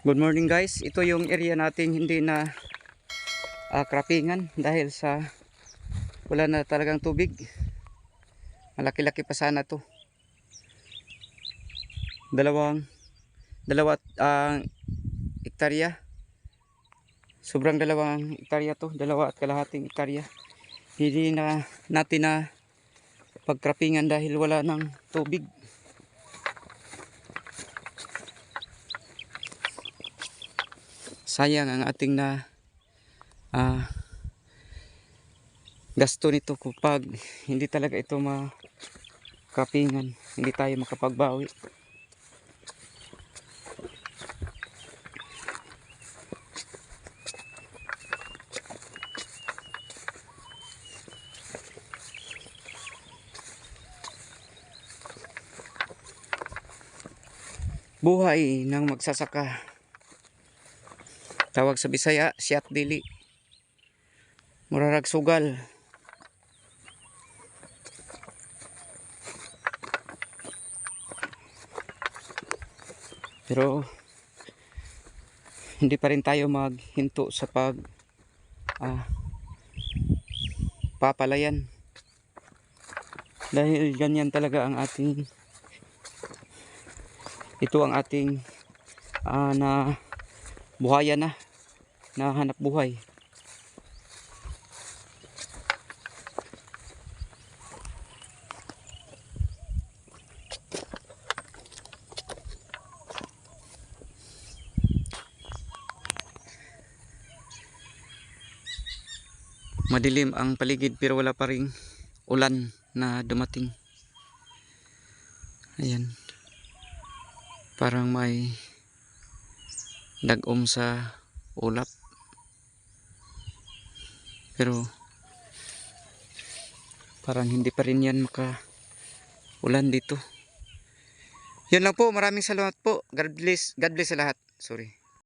Good morning guys. Ito yung area natin hindi na ah, krapingan dahil sa wala na talagang tubig. Malaki-laki pa sana to. Dalawang dalawa ang hektarya. Sobrang dalawang hektarya to, dalawa at kalahating hektarya. Hindi na natin na pagkrapingan dahil wala ng tubig. Sayang ang ating na ah, gasto nito kapag hindi talaga ito makapingan hindi tayo makapagbawi. Buhay ng magsasaka tawag sa Bisaya siyat dili. Murarag sugal. Pero hindi pa rin tayo maghinto sa pag ah, papalayan. Dahil ganyan talaga ang ating ito ang ating ah, na buhaya na. Na hanap buhay. Madilim ang paligid pero wala pa ring ulan na dumating. Ayan. Parang may dagom sa ulap. Pero parang hindi pa rin yan maka ulan dito. Yun lang po. Maraming salamat po. God bless. God bless sa lahat. Sorry